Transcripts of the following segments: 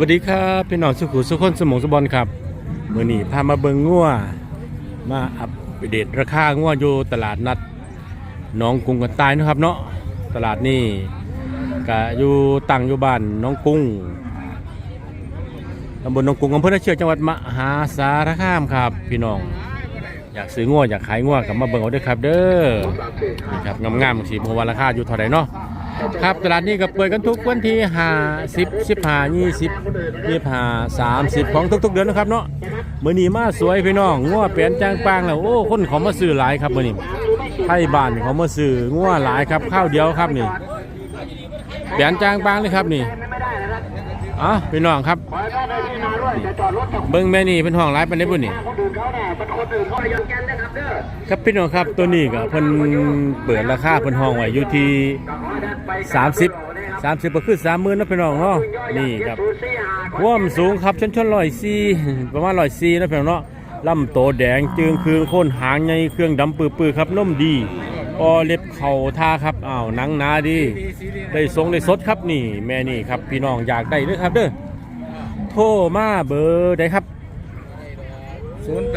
วัสดีครับพี่น้องสุขุสุขคนสมองสบอลครับมื่อนี้พามาเบิงงัวมาอัปเดตราคางัวอยู่ตลาดนัดหน้องกรุงกันตายนะครับเนาะตลาดนี่ก็อยู่ตั้งอยู่บ้านหน้องกรุงตำบลหน้องกรุงอำเภอนาเชือกจังหวัดมหาสารคามครับ พี่น้อง อยากซื้องัวอยากขายงัวกับมาเบิงเอาด้อครับ เด้อนี่ครับงามๆสีโมวันราคาอยู่เท่าไหร่เนาะ ครับตลาดนี้ก็เปิดกันทุกวันที่ห้าสิบสิบหายี่สิบยี่ห้าสามสิบของทุกๆ เดือนนะครับเนาะมื้อนี้มาสวยพี่น้องงัวเปลี่ยนจางปางแล้วโอ้คนเขามาซื้อหลายครับมื้อนี้ไทยบ้านเขามาซื้องัวหลายครับข้าวเดียวครับนี่เปลี่ยนจางปางเลยครับนี่ อะพี่น้องครับ เบิ้งแม่นี่เป็นห้องหลายเป็นได้บุญนี่ครับพี่น้องครับตัวนี้ก็เพิ่นเปิดราคาเพิ่นห้องไว้อยู่ที่สามสิบสามสิบก็คือสามหมื่นนะพี่น้องเนาะนี่ครับว่ามสูงครับชั้นชั้นร้อยสี่ประมาณร้อยสี่นะพี่น้องเนาะลำโตแดงจึงคืองโคนหางใหญ่เครื่องดำปื้อๆครับนุ่มดี ออเล็บเข่าท่าครับอ้าวหนังหนาดี ได้ทรงได้สดครับนี่ แม่นี่ครับ พี่น้องอยากได้เด้อครับเด้อโทรมาเบอร์ได้ครับ ศูนย์แป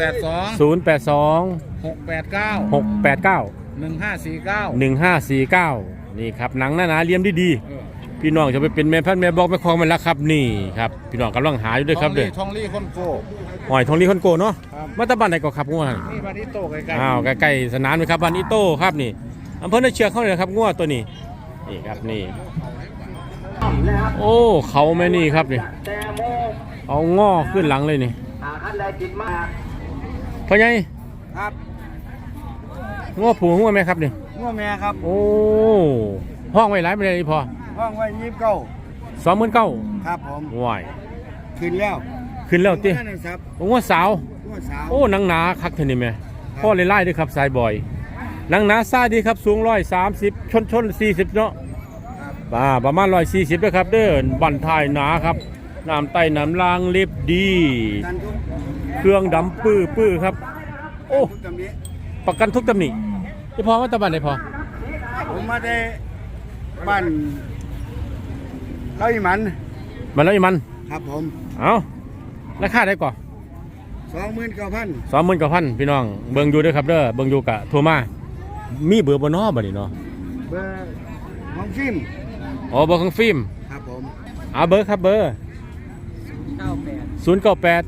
ดสอง0 8 2 หกแปดเก้า6 8 9 หนึ่งห้าสี่เก้า1 5 4 9 นี่ครับหนังหน้าหนาเลี่ยมดีๆพี่น้องจะไปเป็นแม่พันธุ์แม่บอกแม่คลองมันละครับนี่ครับ พี่น้องกำลังหาอยู่ด้วยครับเด้อ ทองลี่คนโก้ หอยทองลีคนโกเนาะครับมาตาบ้านไหนก็ครับงัวนี่มาที่โต้ไกลๆอ้าวใกล้ๆสนามเลยครับบ้านอีโต้ครับนี่อำเภอนาเชือกเข้าเลยครับงัวตัวนี้นี่ครับนี่ โอ้เขาแม่นี่ครับนี่เอาง้อขึ้นหลังเลยนี่พ่อใหญ่ครับง้อผูง้อแม่ครับนี่งัวแม่ครับ โอ้ห้องไว้หลายไม่ได้พอห้องไว้ยี่สิบเก้าสองหมื่นเก้าครับผมว้ายขึ้นแล้ว ขึ้นแล้วตินั่นนะครับง้อสาวงัวสาวโอ้หนังหนาคักเท่านี้แม่พ่อเลยไล่ด้วยครับสายบอยหนังหนาซ่าดีครับสูงร้อยสามสิบชนชนสี่สิบเนาะอ่าประมาณร้อยสี่สิบนะครับเด้อบันทายหนาครับน้ำไต้น้ำลางเล็บดี กันทุกเครื่องดำปื้อปื้อครับ โอ้ทุกตำนี้ประกันทุกตำหนิที่พอว่าตะบันได้พอผมมาได้บ้านเล่าอีหมันมันแล้วอีมัน ครับผม เอา ราคาได้ก่อนสองหมื่นเก้าพันสองหมื่นกว่าพันพี่น้องเบิ่งอยู่เด้วยครับเด้อเบิ่งอยู่กะโทรมามีเบอร์บนนอบ่นี่เนาะเบอร์ห้องฟิล์มอ๋อเบอร์ของฟิล์มครับผมเอาเบอร์ครับเบอร์เก้าแปดศูนย์เก้าแปด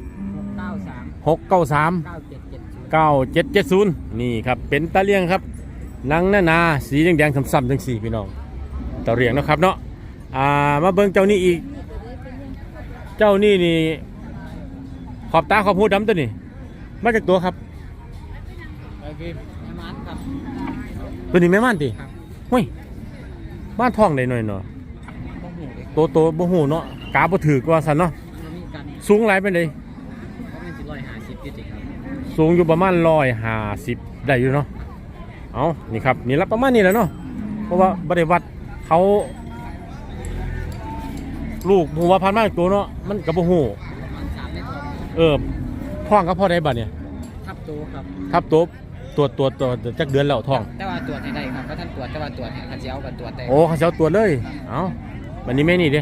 เก้าสามหกเก้าสามเก้าเจ็ดเจ็ดศูนย์เก้าเจ็ดเจ็ดศูนย์นี่ครับเป็นตะเลียงครับหนังหน้าหนาสีแดงๆซ้ำๆจังสี่พี่น้องตะเลียงเนาะครับเนาะอ่ามาเบิ่งเจ้านี้อีก เจ้านี่นี่ ขอบตาขอบหูดำตัวนี้ มาจากตัวครับโอเคประมาณครับ ตัวนี้แม่ม่านติครับ เฮ้ยบ้านท้องได้หน่อยเนาะบ่หูเลยโตโตๆบ่หูเนาะกาบ่ถือกว่าซั่นเนาะมันมีกันสูงหลายปานใดเพราะมันสิร้อยห้าสิบอยู่ติครับสูงอยู่ประมาณ150ได้อยู่เนาะ เอานี่ครับ นี่ละประมาณนี้แหละเนาะ เพราะว่าบ่ได้วัดเขา ลูกหัวพันมากตัวเนาะ มันก็บ่ฮู้ เออท้องก็พอได้บัดเนี่ยทับโตครับ ครับตัวตรวจตรวจตรวจจักเดือนแล้วท้อง แต่ว่าตรวจให้ได้ครับก็ท่านตรวจแต่ว่าตรวจให้คันเจ้ากับตรวจได้โอ้เขาสิเช้าตรวจเลย เอาวันนี้แม่นี่เด้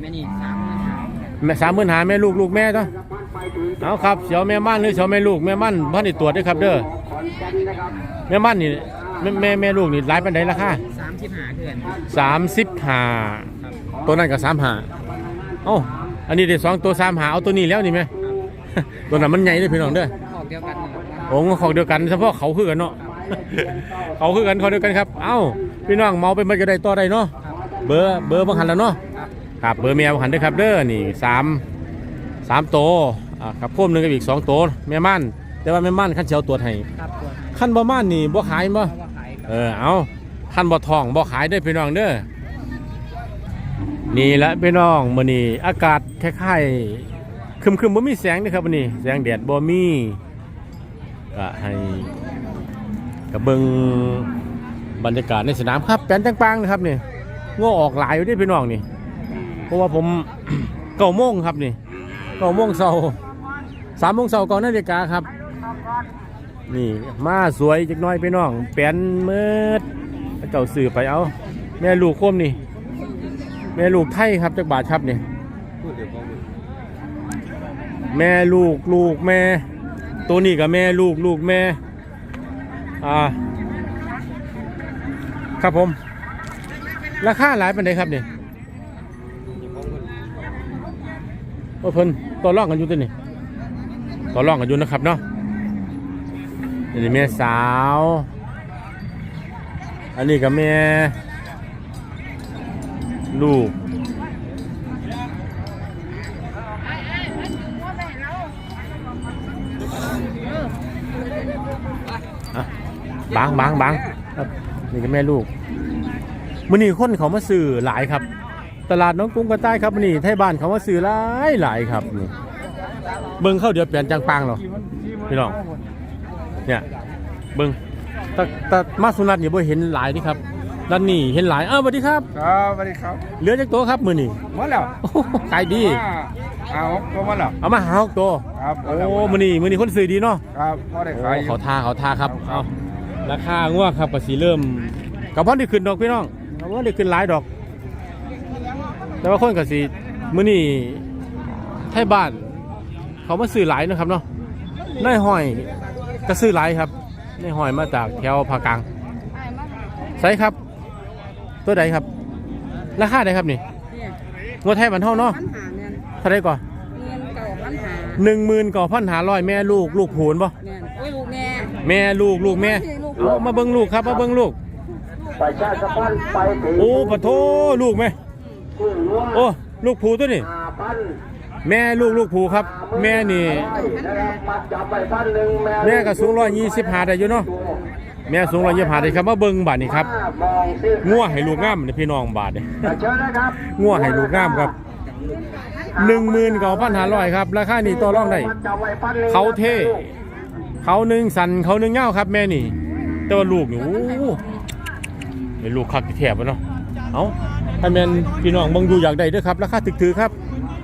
แม่นี่สามนะครับแม่สามหมื่นหาแม่ลูกลูกแม่เนาะเอาครับเสียวแม่บ้านหรือเสียวแม่ลูกแม่บ้านบ้านนี่ตรวจด้วยครับเด้อแม่บ้านนี่แม่แม่แม่ลูกนี่หลายปันใดราคาสามสิบห้าเดือนสามสิบห้าครับตัวนั้นก็สามห้าเอ้าอันนี้เด็สองตัวสามหาเอาตัวนี้แล้วนี่ไหม ตัวนั้นมันใหญ่เลยพี่น้องเด้อออกเดียวกันนะครับโอ้ของเดียวกันเฉพาะเขาคือกันเนาะเขาคือกันเขาเดียวกันครับ เอ้าพี่น้องเมาไปมันก็ได้ต่อได้เนาะครับเบอร์เบอร์บังหันแล้วเนาะครับครับเบอร์แมวหันด้วยครับเด้อนี่สามสามโตวอ่าครับพ่วมหนึ่งกับอีกสองโตวแม่ม่านแต่ว่าแม่ม่านขั้นเชียวตัวจให้ครับตรวจให้ขั้นบ่ม่านนี่บ่ขายบ่เพราะว่าขายครับเออเอาขั้นบ่ทองบ่ขายได้อพี่น้องเด้อนี่แหละพี่น้องมื้อนี้อากาศคล้ายๆ ครึมบ่มีแสงนะครับมื้อนี้แสงแดดบ่มีก็ให้กระเบิงบรรยากาศในสนามครับแปลนจังปังนะครับนี่ง้อออกหลายอยู่ด้อพี่น้องนี่ เพราะว่าผมเก้าโมงครับนี่เก้าโมงเช้าสามโมงเช้าก่อนนาฬิกาครับ นี่มาสวยจักหน้อยไปน้องแปลนเมืดเจ้าสื่อไปเอา แม่ลูกโคมนี่ แม่ลูกไทยครับจักบาทครับนี่ แม่ลูกลูกแม่ ตัวนี้กับแม่ลูกลูกแม่ อ่า ครับผม ราคาหลายปันไดครับเนี่ยโอ้เพิ่นต่อรองกันอยู่ตัวนี่ต่อรองกันอยู่นะครับเนาะอันี่แม่สาว อันนี้กับแม่ ลูก บางบางบางครับนี่ก็แม่ลูกมื่อนี้คนเขามาซื้อหลายครับ ตลาดน้องกรุงกระใต้ครับมื้อนี้ไทยบ้านเขามาซื้อหลายหลายครับนี่เบิ้งเข้าเดี๋ยวเปลี่ยนจังปังเหรอพี่น้องเนี่ยเบิ้งแต่แต่มาสุนัตนี่บ่เห็นหลายนี่ครับด้านนี้เห็นหลายอ้าวสวัสดีครับครับสวัสดีครับเหลือจักตัวครับมื้อนี้หมาแล้วโอ้โหขายดีเอาก็มาแล้วเอามาหาหกตัวครับโอ้มื้อนี้มื้อนี้คนซื้อดีเนาะครับพอได้โอ้ขายอยู่เขาท่าเขาท่าครับครัเอาบ ราคาง่วครับก็สีเริ่มกับพ่อได้ขึ้นดอกพี่น้องกับพ่อได้ขึ้นหลายดอก แต่ว่าคนกับสีมื้อนี้ไทยบ้าน เขามาซื้อหลายนะครับเนาะนายห้อยก็ซื้อหลายครับนายห้อยมาจากแถวภาคกลางใส่ครับ ตัวใดครับ ราคาใดครับนี่งวดไทยบันเท่าเนาะปัญหาเนี่ยเท่าไรก่อนเงินเก่าปัญหาหนึ่งหมื่นก่อพันหาร้อยแม่ลูกลูกผูนปะเนี่ยโอ้ยลูกแม่แม่ลูกลูกแม่ ลูกโอ้มาเบิ้งลูกครับมาเบิ้งลูกประชาสัมพันธ์ไปถึงโอ้ปะโทลูกไหมกุ้งล้วงโอ้ลูกผูตัวนี่ห้าพันแม่ลูกลูกผูครับ แม่นี่นะครับมัดจับไปพันหนึ่งแม่แม่ก็สูงร้อยยี่สิบห้าได้อยู่เนาะแม่สูงร้อยยี่สิบห้าได้ครับมาเบิ้งบาทนี่ครับมองซิงัวให้ลูกงามนี่พี่น้องบาทนี่เชิญนะครับงัวให้ลูกงามครับหนึ่งหมื่นเก้าพันห้าร้อยครับราคานี่ต่อรองได้มัดจับไปพันหนึ่งเขาเท่เขาหนึ่งสันเขาหนึ่งเง่าครับแม่นี่ แต่ว่าลูกนี่โอ้โหเป็นลูกคักที่แถบวะเนาะเอาถ้าแม่นพี่น้องเบังดูอยากได้เด้วยครับ ราคาถึกถือครับ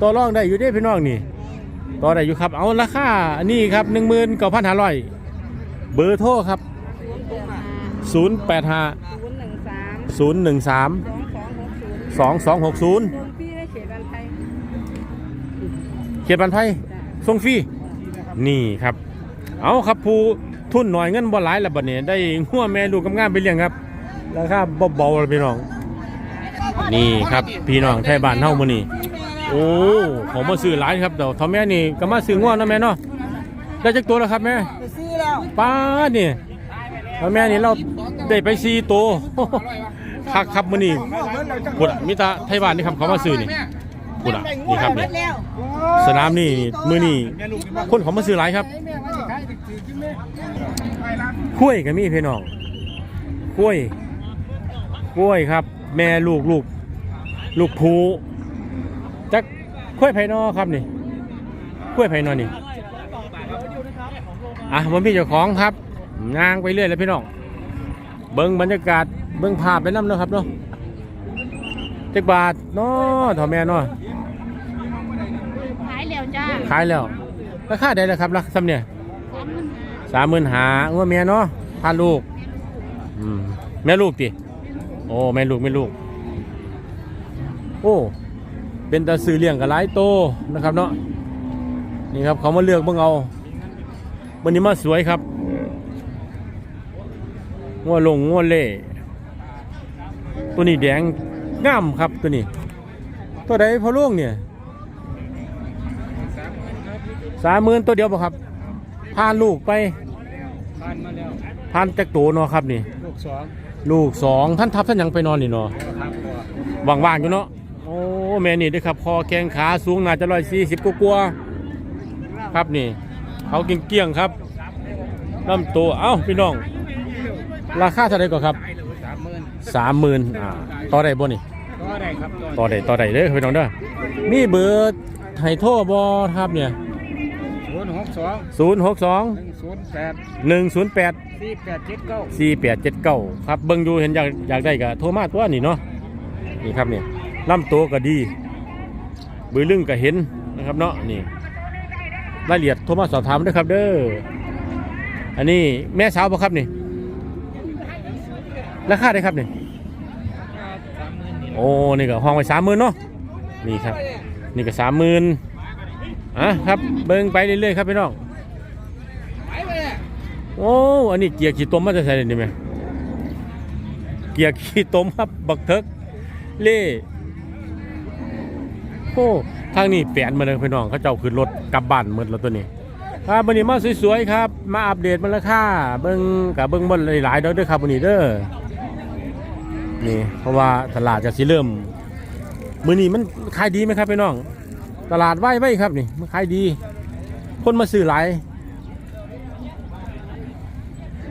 ต่อรองได้อยู่เด้พี่น้องนี่ต่อได้อยู่ครับ เอาราคาอันนี้ครับหนึ่งหมื่นเก้าพันห้าร้อยเบอร์โทรครับศูนย์แปดห้าศูนย์หนึ่งสามศูนย์หนึ่งสามสองสองหกศูนย์สองสองหกศูนย์ลงพี่ได้เขตบันไทยเขียนบันไพส่งฟรีนี่ครับ เอาครับผู้ ทุนหน่อยเงินบ่หลายละบัดนี้ได้หัวแม่ลูกกำงามไปเลี้ยงครับราคาเบาๆเลยพี่น้อง นี่ครับพี่น้องไทยบ้านเฮามื้อนี้โอ้ของมาซื้อหลายครับเดี๋ยวทอแม่นี่ก็มาซื้องัวเนาะแม่เนาะได้จักตัวแล้วครับแม่ไปซื้อแล้วป้าดนี่ทอแม่นี่เราได้ไป4ตัวคักครับมื้อนี้พุ่นอะมีแตาไทยบ้านนี่ครับเขามาซื้อนี่พุ่นอะนี่ครับนี่แล้วสนามนี่มือนี่คนเขามาซื้อหลายครับ กล้วยก็มีพี่น้องกล้วยกล้วยครับ แม่ลูกลูกลูกผูจักกล้วยไผ่นอครับนี่กล้วยไผ่นอนี่อะมันพี่เจ้าของครับงางไปเรื่อยแล้วพี่น้องเบิ้งบรรยากาศเบิ้งภาพไปน้ำเนาะครับเนาะเจ็กบาทเนาะถ่อแม่เนาะขายแล้วจ้าขายแล้วราคาได้แล้วครับราคาซ้ำเนี่ย สามหมื่นหาว่าเมียเนาะพาลูกอืมแม่ลูกติโอ้แม่ลูกแม่ลูก โอ้เป็นตาซื้อเลี้ยงกับหลายโตนะครับเนาะนี่ครับเขามาเลือกเบิ่งเอาวันนี้มาสวยครับงัวลงงัวเล่ตัวนี้แดงงามครับตัวนี้ ตัวใดพอลูกเนี่ยสามหมื่นตัวเดียวบ่ครับ พานลูกไปผ่านมาแล้วพานจักโตเนาะครับนี่ ลูกสองลูกสองท่านทับท่านยังไปนอนนี่เนาะครับตัวว่างๆอยู่เนาะโอ้แม่นี่เด้วยครับคอแข้งขาสูงน่าจะร้อยสี่สิบกว่าๆครับนี่ เขาเกี้ยงๆครับลำตัวเอ้าพี่น้อง ราคาเท่าไหร่ก่อนครับสามหมื่นสามหมื่นอ่าต่อได้บ่นี่ก็ได้ครับต่อได้ต่อได้เด้อพี่น้องเด้อมีเบอร์ไทโทรบ่ครับเนี่ยศูนย์หก สองศูนย์หกสองหนึ่งศูนย์แปดหนึ่งศูนย์แปดสี่แปดเจ็ดเก้าสี่แปดเจ็ดเก้าครับเบิ่งดูเห็นอยากอยากได้ก็โทรมาตัวนี่เนาะนี่ครับนี่ลำตัวก็ดี บือลึงก็เห็นนะครับเนาะนี่รายละเอียดโทรมาสอบถามด้วยครับเด้ออันนี้แม่สาวบ่ครับนี่ราคาได้ครับนี่สามหมื่นนี่โอ้นี่ก็ห้องไว้สามหมื่นเนาะนี่ครับ นี่ก็สามหมื่น อะครับเบิ่งไปเรื่อยๆครับพี่น้องโอ้อันนี้เกียร์ขี่ต้มมาจะใส่ได้ไหมเกียร์ขี่ต้มครับบักเทิกเล่โอ้ทางนี้แปลนมาเลยพี่น้องเขาเจ้าขึ้นรถกลับบ้านหมดแล้วตัวนี้ครับวันนี้มาสวยๆครับ มาอัปเดตมันราคาเบิ่งกับเบิ่งบนหลายๆเด้อเด้อครับวันนี้เด้อนี่เพราะว่าตลาดจะสิเริ่ม มือนี้มันขายดีไหมครับพี่น้อง ตลาดไหว้ไว้ครับนี่มันขายดี คนมาซื้อหลาย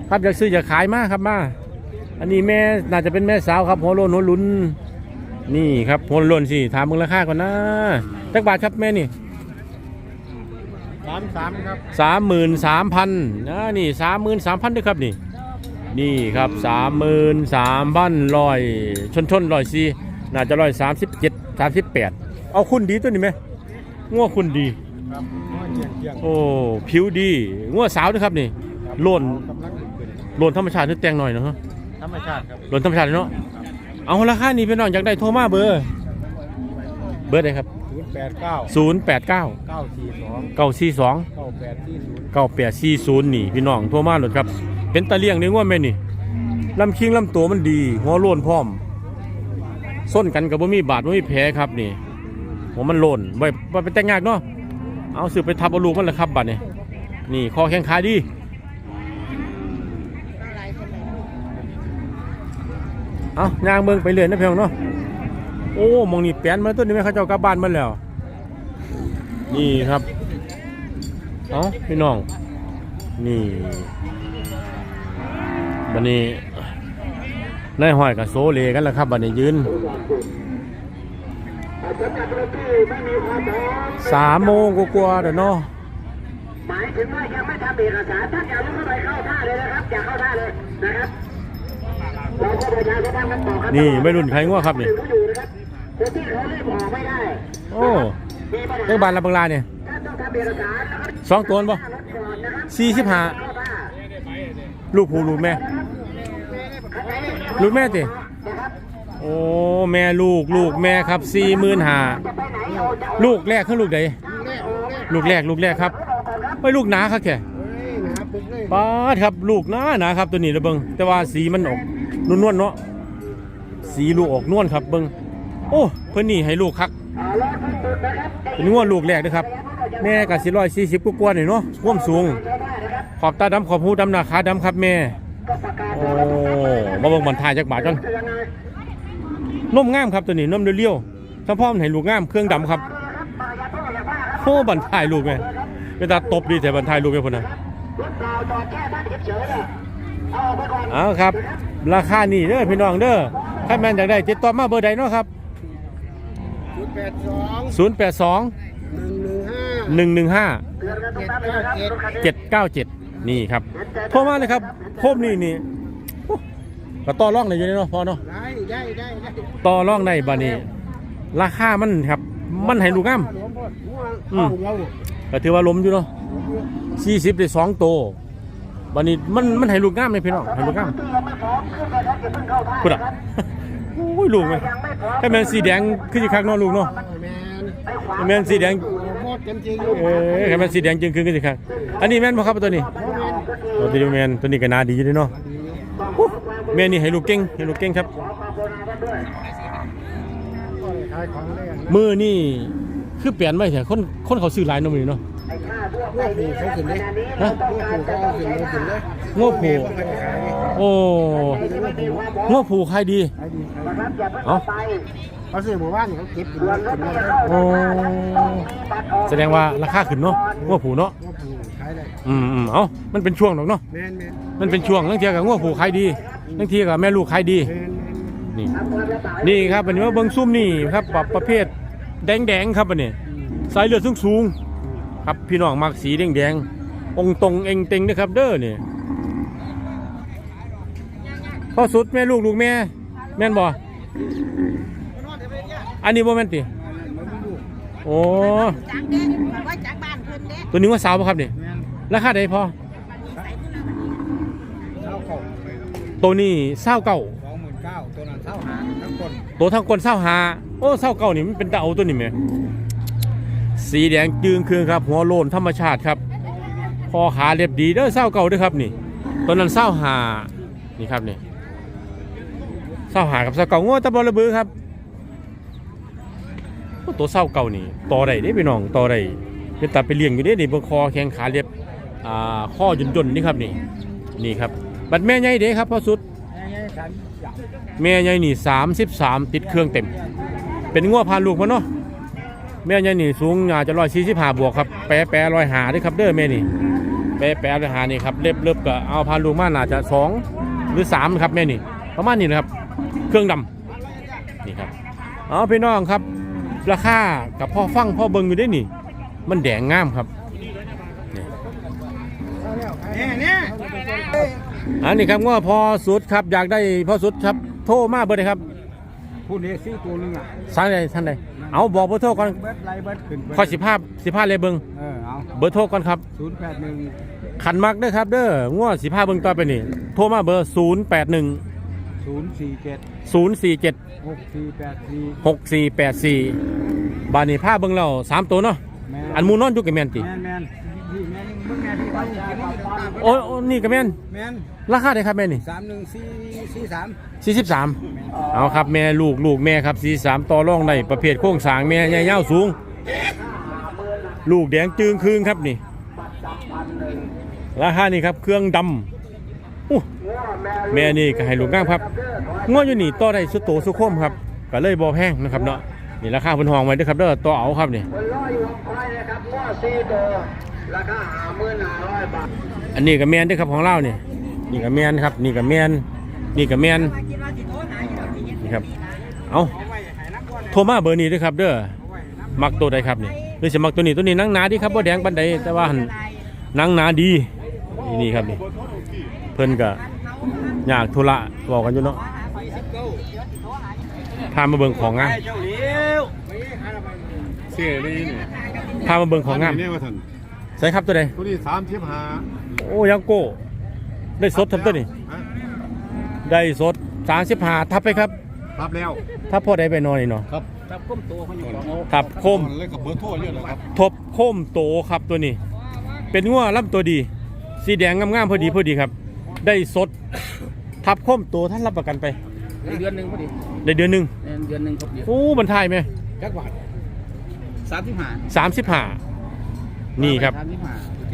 ครับอยากซื้ออยากขายมากครับมาอันนี้แม่น่าจะเป็นแม่สาวครับหัวโลนหัวหลุนนี่ครับหัวโลนสิถามมึงราคาก่อนนะจักบาทครับแม่นี่สามสามครับสามหมื่นสามพันนะนี่สามหมื่นสามพันด้วยครับนี่ นี่ครับสามหมื่นสามพันลอยชนชนลอยซีน่าจะลอยสามสิบเจ็ดสามสิบแปดเอาคุณดีตัวนี้ไหม ง้อคุณดี ครับเจียงเจียงโอ้ผิวดีง้อสาวด้วยครับนี่โลนกำลังขึ้นโลนธรรมชาตินึกแต่งหน่อยเนาะธรรมชาติครับโลนธรรมชาติเนาะเอาราคานี้พี่น้องอยากได้โทรมาเบอร์ เบอร์ใดครับศูนย์แปดเก้าศูนย์แปดเก้าเก้าสี่สองเก้าสี่สองเก้าแปดสี่ศูนย์เก้าแปดสี่ศูนย์นี่พี่น้องโทรมาหลดครับ เป็นตาเลี้ยงเนื้อว่าแม่นี่ลำคิงลำตัวมันดีหัวโล้นพร้อมส้นกันกับบ่มีบาดบ่มีแผลครับนี่ หัวมันโล้นไว้ไว้เป็นแต่งงากเนาะเอาสืบไปทับเอาลูกมันเลยครับบัดนี่นี่คอแข้งขาดีเอายางเบิ่งไปเรื่อยนะเพียงเนาะโอ้มองนี่แปนมาต้นนี้ไหมเขาเจ้ากลับบ้านมันแล้ว นี่ครับเอาพี่น้อง นี่บันนี้นายห้อยกับโซเลกันแล้วครับบันนี้ยืน สามโมงกว่าๆเดี๋ยวเนาะหมายถึงว่ายังไม่ทำเอกสารท่านอย่าลุกขึ้นไปเข้าท่าเลยนะครับอย่าเข้าท่าเลยนะครับเราก็ประชาสัมพันธ์กันต่อครับนี่ไม่รุ่นใครง่วครับนี่เขาอยู่นะครับคนที่เขาเรียกออกไม่ได้โอ้มีปัญเรื่องหาบานละบังลาเนี่ยท่านต้องทำเอกสารนะครับสองตัวบ่รถก่อนนะครับสี่สิบห้าเข้าท่าลูกผู้ลูกแม่ ลูกแม่ตินะครับ โอ้แม่ลูกลูกแม่ครับสี่หมื่นหาลูกแรกคือลูกใดลูกแรกลูกแรกครับไม่ลูกหนาครับแกเฮ้ยนะครับปุ๊บเลยป้าครับลูกหนาหนาครับตัวนี้ระเบิงแต่ว่าสีมันออกนวลๆเนาะสีลูกออกนวลครับเบิงโอ้เพิ่นนี่ให้ลูกคักนวลูกแรกนะครับแม่กับสิร้อยสี่สิบกว่าๆหน่อยเนาะควมสูง ขอบตาดำขอบหูดำหน้าขาดำครับแม่โอ้มาเบิ่งบรรทายจากบาทจนคือยังไง นมงามครับตัวนี้นมเรียวๆถ้าพ่อมันให้ลูกงามเครื่องดำครับโอ้บรรทายลูกแม่เป็นตาตบดีแต่บรรทายลูกแม่พุ่นนะเอาครับ ราคานี่เด้อพี่น้องเด้อถ้าแม่นอยากได้ติดต่อมาเบอร์ใดเนาะครับศูนย์แปดสอง082หนึ่งหนึ่งห้า115เตือนกันตรงนั้นเลยนะครับรถคันนี้เจ็ดเก้าเจ็ดนี่ครับโทรมาเลยครับโคมนี่นี่ ก็ต่อร่องได้อยู่นี่เนาะพอเนาะได้ได้ได้ได้ต่อร่องได้บานี้ ราคามันครับ มันให้ลูกงาม หลวงพ่อหัวอืมเข้าเราก็ถือว่าล้มอยู่เนาะสี่สิบได้สองโตวบานี้มันมันให้ลูกงามเลยพี่น้องให้ลูกงามที่ยังไม่พร้อมขึ้นไปครับอย่าเพิ่งเข้าท่าพูดอะ โอ้ยลูกไหมยังไม่พร้อมถ้าแมนสีแดงคือสิคักเนาะลูกเนาะแมนไปขวาแมนสีแดงหลวงพ่อเต็มจริงเอ้ยถ้าแมนสีแดงจึงคือคือสิคักอันนี้แม่นบ่ครับตัวนี้ตัวนี้แม่นตัวนี้ก็น่าดีอยู่เด้เนาะโอ้ แม่นี่ให้ลูกเก่งให้ลูกเก่งครับ ขายของเลยมือนี่คือเปลี่ยนไปเถอะคนคนเขาซื้อหลายเน้องมือนี่เนาะไอ้ค่าทั่วพวกผูเขาขึ้นเลยฮะพวกผูเขาเอาขึ้นเลยขึ้นเลยง้อผูเขาขายโอ้ง้อผูขายดี ขายดีขายดีนะครับอย่าเพิ่งเอ้าเข้าไปเขาซื้อหมู่บ้านนี่เขาเก็บกินส่วเลยนรกิถนเลยที่จะเข้าโอ้ต้องมีบัตรออกแสดงว่าราคาขึ้นเนาะง้อผูเนาะพวกผูขายได้อืมอืมเอ้ามันเป็นช่วงหรอกเนาะแมนแมนมันเป็นช่วงบางทีกับง้อผูขายดี บางทีกับแม่ลูกขายดีแมนแมนนี่ นี่ครับอันนี้ว่าเบิ้งซุ่มนี่ครับแบบประเภทแดงแดงๆครับอันนี้สายเลือดสูงสูงๆครับพี่น้องมักสีแดงแดงๆองค์ตรงเองเต็งนะครับเด้อนี่พ่อสุดแม่ลูกลูกแม่แม่นบ่อันนี้บ่แม่นติโอ้จักเด้ว่าจากบ้านเพิ่นเด้ตัวนี้ว่าสาวบ่ครับนี่แมนราคาใดพอ เท่าเก่า ตัวนี้เศร้าเก่าสองหมื่นเก้าตัวนั้นเท่าหาทั้งคนตัวทั้งคนเศร้าหาโอ้เศร้าเก่านี่มันเป็นตาเอาตัวนี้แหมสีแดงจึงคืนครับ หัวโลนธรรมชาติครับคอขาเรียบดีเด้อเศร้าเก่าเด้วยครับนี่ตอนนั้นเศร้าหานี่ครับนี่เศร้าหากับเศร้าเก่าง้อตะบอระบือครับโอ้ตัวเศร้าเก่านี่ต่อได้เด้พี่น้องต่อได้เป็นตาไปเลี้ยงอยู่เด้นี่เบนคอแข้งขาเรียบอ่าข้อย่นย่นๆนี่ครับนี่นี่ครับ บัดแม่ใหญ่เด้ครับพ่อสุด แม่ใหญ่นี่สามสิบสามติดเครื่องเต็ม เป็นงัวพาลูกมันเนาะแม่ใหญ่นี่สูงอาจจะร้อยสี่สิบห้าบวกครับแปรแปรร้อยหาด้วยครับเด้อแม่นี่แปรแปรร้อยหานี่ครับเล็บเล็บก็เอาพาลูกมาน่าจะสองหรือสามครับแม่นี่ประมาณนี้นะครับเครื่องดำนี่ครับเอาพี่น้องครับ ราคากับพ่อฟังพ่อเบิงอยู่ได้นี่ มันแดงงามครับนี่ เนี่ยเนี่ย อันนี้ครับว่าพอสุดครับอยากได้พอสุดครับโทรมาเบอร์เลยครับผู้นี้สี่ตัวหนึงอะสั่งใดท่านใดเอาบอกเบอร์โทรก่อนเบิดไล่เบิดขึ้นไปข้อสิบห้าสิบห้าเลยเบิงเออเอาเบอร์โทรก่อนครับศูนย์แปดหนึ่งขันมักเด้อครับเด้อง่วสิบห้าเบิงต่อไปนี่โทรมาเบอร์ศูนย์แปดหนึ่งศูนย์สี่เจ็ดศูนย์สี่เจ็ดหกสี่แปดสี่หกสี่แปดสี่บาทนี่ผ้าเบิงเราสามตัวเนาะแมนอันหมูนอนอยู่กับแมนติแมนแมนนี่แมนมึงแมนที่เขาอยู่กินนี่โอ้โอ้นี่กับแมนแมน ราคาเท่าครับแม่นี่สามหนึ่งสี่สี่สามสี่สิบสามเอาครับแม่ลูกลูกแม่ครับสี่สามต่อรองในประเภทโค้งสร้างแม่ใหญ่ยาวสูง ลูกแดงจึงคืงครับนี่ ราคานี่ครับเครื่องดำอู้แม่นี่ก็ให้ลูกง่ามครับง้ออยู่นี่ต่อได้สุดโตสุดคมครับก็เลยบ่แพงนะครับเนาะนี่ราคาเพิ่นห้องไว้เด้อครับเด้อต่อเอาครับนี่คนรออยู่คอยนะครับง้อสี่ตัวราคาห้าหมื่นห้าร้อยบาทอันนี้ก็แมนเด้อครับของเรานี่ นี่ก็แมนครับ นี่ก็แมนนี่ก็แมนนี่ครับ เอาโทรมาเบอร์นี้เด้อครับ เด้อมักตัวใดครับนี่หรือสิมักตัวนี้ตัวนี้หนังหนาดีครับบ่แดงปานใดแต่ว่าหั่นหนังหนาดีนี่นี่ครับนี่เพิ่นก็อยากธุระบอกกันอยู่เนาะพามาเบิ่งของงามเจ้าเหลียวเสียนี่นี่พามาเบิ่งของงามเนี่ยมาทันใส่ครับตัวใดตัวนี้สามสิบห้าโอ้ยังโก้ ได้สดทับตัวนี้ได้สด35ทับไปครับรับแล้วถ้าพ่อได้ไปนอนนี่เนาะครับทับโคมเลยกับเบอร์โทรเยอะเลยครับทบโคมโตครับตัวนี้ เป็นงัวลำตัวดี สีแดงงามๆพอดีพอดีครับ ได้สดทับโคมโตท่านรับประกันไปเดือนหนึ่งพอดีได้เดือนหนึ่งเดือนหนึ่งครบเดียวโอ้บรรทายไหมจักบาทสามสิบห้าสามสิบห้านี่ครับสามสิบห้าโอเค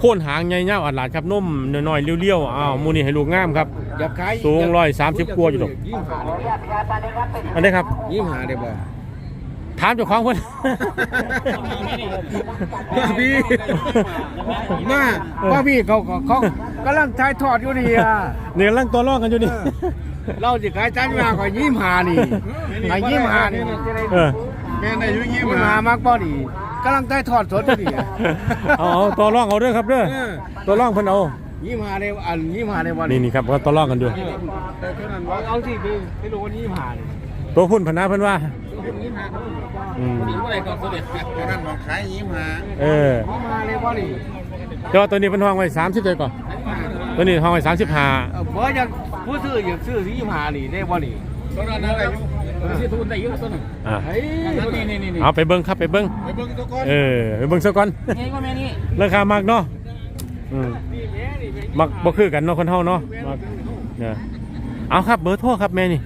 โค่นหางใหญ่เงาอัดหลาดครับนุ่มน้อยๆเลี้ยวๆอ้าวมูนี่ให้ลูกงามครับอยากขายสูงร้อยสามสิบกว่าอยู่ดอกยี่ห้าอันนี้ครับยี่ห้าได้บ่ถามเจ้าของเพิ่นว่าพี่มาว่าพี่เขาเขาเขากำลังถ่ายทอดอยู่นี่อะเนี่ยกำลังตัวรองกันอยู่นี่เราจะขายจ้านมาก็ยิ้มหานี่ไอ้ยิ้มหานี่เออแม่นอายุยิ้มหามากบ่นี่ กำลังถ่ายทอดสดอยู่นี่อะเอาเอาตัวรองเอาเด้อครับเด้อเออตัวรองเพิ่นเอายิ้มหาได้อันยิ้มหาได้บ่นี่นี่ครับก็ตัวรองกันอยู่แต่เท่านั้นว่าเอาสิพี่ไม่รู้ว่ายิ้มหาเลยตัวพุ่นพนาเพิ่นว่ายิ้มหาอืมนี่ว่าอะไรก่อนเสด็จเท่านั้นบอกขายยิ้มหาเออยิ้มหาเลยบ่นี่แต่ว่าตัวนี้เป็นห้องไว้สามสิบเลยก่อนตัวนี้ห้องไว้สามสิบห้าเออบ่อยากผู้ซื้ออยากซื้อยิ้มหานี่ได้บ่นี่ต้นนั้นอะไรอยู่ ซื้อทุนได้เยอะต้นนึงอ่าเฮ้ยนี่นี่นี่เอาไปเบิ้งครับไปเบิ้งไปเบิ่งตัวก่อนเออไปเบิ้งซะก่อนนี่ก็แม่นี่ราคามากเนาะอืมมักบ่คือกันเนาะคนเฮาเนาะมักเนี่ยเอาครับเบอร์โทรครับแม่นี่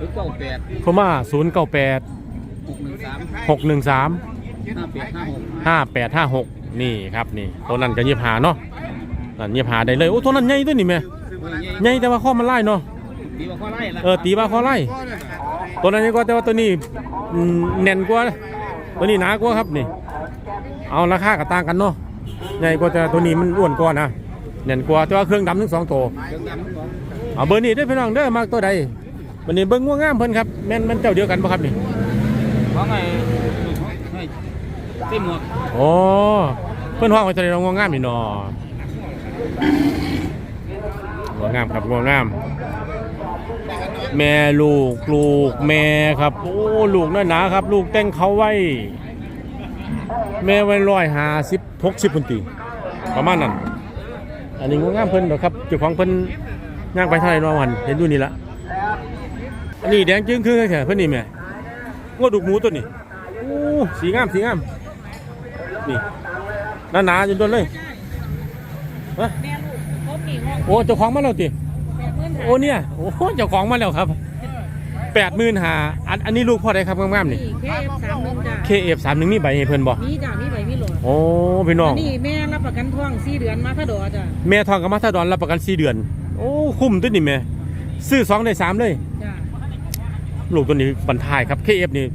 ศูนย์เก้าแปดโทรมาศูนย์เก้าแปดหกหนึ่งสามหกหนึ่งสามห้าแปดห้าหกห้าแปดห้าหกนี่ครับนี่ตัวนั้นก็ยีบหาเนาะนั่นยีบหาได้เลยโอ้ตัวนั้นใหญ่ตัวยนี้แม่ใหญ่แต่ว่าข้อมันไล่เนาะ ดีกว่าข้อไร่ละเออตีบาข้อไล่ตัวนั้นนี่ก็แต่ว่าตัวนี้อืมแน่นกว่าตัวนี้หนากว่าครับนี่ เอาราคาก็ต่างกันเนาะใหญ่กว่าแต่ตัวนี้มันอ้วนกว่านะแน่นกว่าแต่ว่าเครื่องดำทั้งสองตัวเอาเบอร์นี้เด้อพี่น้องเด้อมากตัวใดวันนี้เบิ้งง่วงงามเพิ่นครับแม่นแมันเจ้าเดียวกันปะครับนี่เพราะไงให้เต็มหมดโอ้เพิ่นห้องไว้ตัวใดเราง่วงงามนี่เนาะง่วงงามครับง่วงงาม แม่ลูกลูกแม่ครับ โอ้ลูกน้อยหนาครับ ลูกแต่งเขาไว้ แม่ไว้ร้อยห้าสิบหกสิบคนตีประมาณนั้น อันนี้งงงามเพิ่นเด้อครับเจ้าของเพิ่นย่างไปเท่าไหร่เนาะวันเห็นดูนี่ละอันนี้แดงจึงคือแค่เพิ่นนี่แม่งวดุกหมูตัวนี้โอ้สีงามสีงามนี่หนาๆจนต้นเลยฮะแม่ลูกพบนี่ห้องโอ้เจ้าของมาแล้วติแปดหมื่นโอ้เนี่ยโอ้เจ้าของมาแล้วครับแปดหมื่นหาอันอันนี้ลูกพ่อได้ครับงามๆนี่ นี่เคเอฟสามหนึ่งจ้ะ KF สามหนึ่งมีใบให้เพิ่นบ่มีจ้ะมีใบมีโหลดโอ้พี่น้อง นี่แม่รับประกันท้องสี่เดือนมาคาดอจ้ะแม่ทองกับมาสดอนรับประกัน4เดือน โอ้คุ้มตัวนี้แม่ซื้อ2ได้3เลย จ้ะลูกตัวนี้บรรทายครับ KF นี่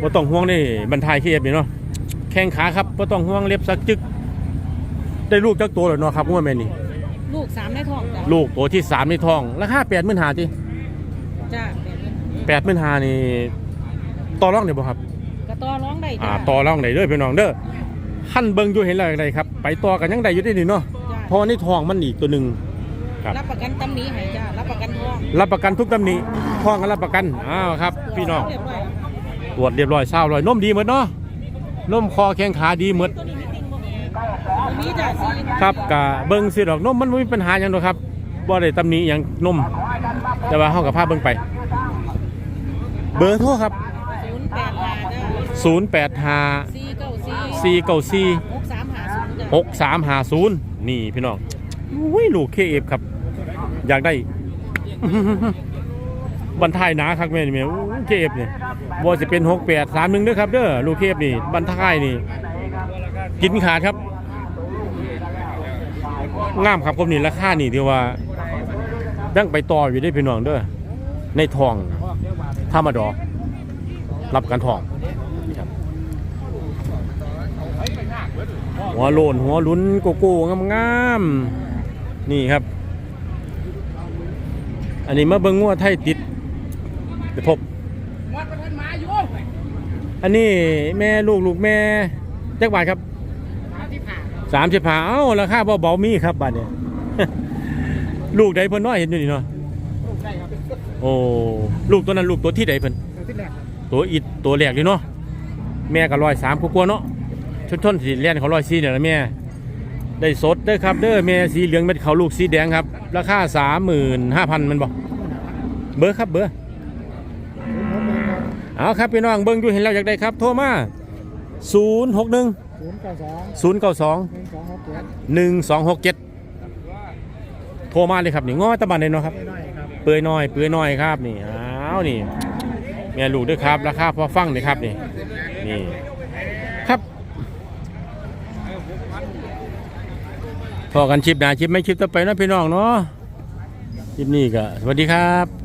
บ่ต้องห่วงนี่บรรทาย KF นี่เนาะแข้งขาครับบ่ต้องห่วงเล็บสักจึก ได้ลูกจักตัวแล้วเนาะครับว่าแม่นี่ ลูกสามในท้องจ้ะลูกตัวที่สามในท้อง ราคา85,000หาติจ้ะแปดหมื่น85,000หานี่ต่อรองได้บ่ครับกระต่อร้องได้อ่าจ้ะต่อรองได้เด้อพี่น้องเด้อขั้นเบิ่งอยู่เห็นแล้วอะไรครับ ไปต่อกันยังได้อยู่ได้นี่เนาะจ้ะเพราะว่าในท้องมันอีกตัวหนึงครับ รับประกันตำหนี้ให้จ้ะรับประกันท้องรับประกันทุกตำหนิท้องก็รับประกันอ้าวครับ พี่น้อง เรียบร้อยแล้วตรวจเรียบร้อยเศร้าร้อยนมดีหมดเนาะนมคอแข้งขาดีหมด ครับกะเบิ่งสิดอกนมมันบ่มีปัญหาหยังดอกครับบ่ได้ตำหนิหยังนมแต่ว่าเฮากับพาเบิ่งไป เบอร์โทรครับ085สี่เก้าสี่494 6350 นี่พี่น้องอุ้ยลูก KF ครับ อยากได้บรรทายหนาครับแม่นี่แม่อู้ KF นี่บ่สิเป็น 68 31เด้อครับเด้อลูก KF นี่บรรทายนี่ กินขาดครับ งามครับผมนี่ราคานี่ที่ว่าดังไปต่ออยู่ได้พี่น้องเด้อในทองธรรมดอรับกันทองหัวโลนหัวลุ้นโกโก้งามๆนี่ครับ อันนี้มาเบิ้งงัวไทยติดเดี๋ยวพบอันนี้แม่ลูกลูกแม่จักบาทครับ สามสิบห้าเอ้าราคาเบาๆมีครับบาทเนี่ยลูกใดเพิ่นน้อยเห็นอยู่นี่เนาะโอ้ลูกตัวนั้นลูกตัวที่ใดเพิ่นตัวอิดตัวแรกเลยเนาะแม่ก็ร้อยสามกว่าๆเนาะชนชนๆสีเลียนเขาร้อยสี่เนี่ยละแม่ได้สดเด้อครับเด้อแม่สีเหลืองเม็ดเขาลูกสีแดงครับ ราคาสามหมื่นห้าพันมันบอกเบอร์ครับเบอร์เอาครับพี่น้องเบิ้งอยู่เห็นแล้วอยากได้ครับ โทรมาศูนย์หกหนึ่ง ศูนย์เก้าสองศูนย์เก้าสองหนึ่งสองหกเจ็ดหนึ่งสองหกเจ็ดโทรมาเลยครับนี่ง้อตะบันเลยเนาะครับ น้อยครับเปื่อยน้อยเปื่อยน้อยครับนี่อ้าวนี่แม่ลูกด้วยครับราคาพอฟังเลยครับนี่นี่ครับพอกันชิปหนาชิปไม่ชิปต่อไปเนาะพี่น้องเนาะชิปนี้ก็สวัสดีครับ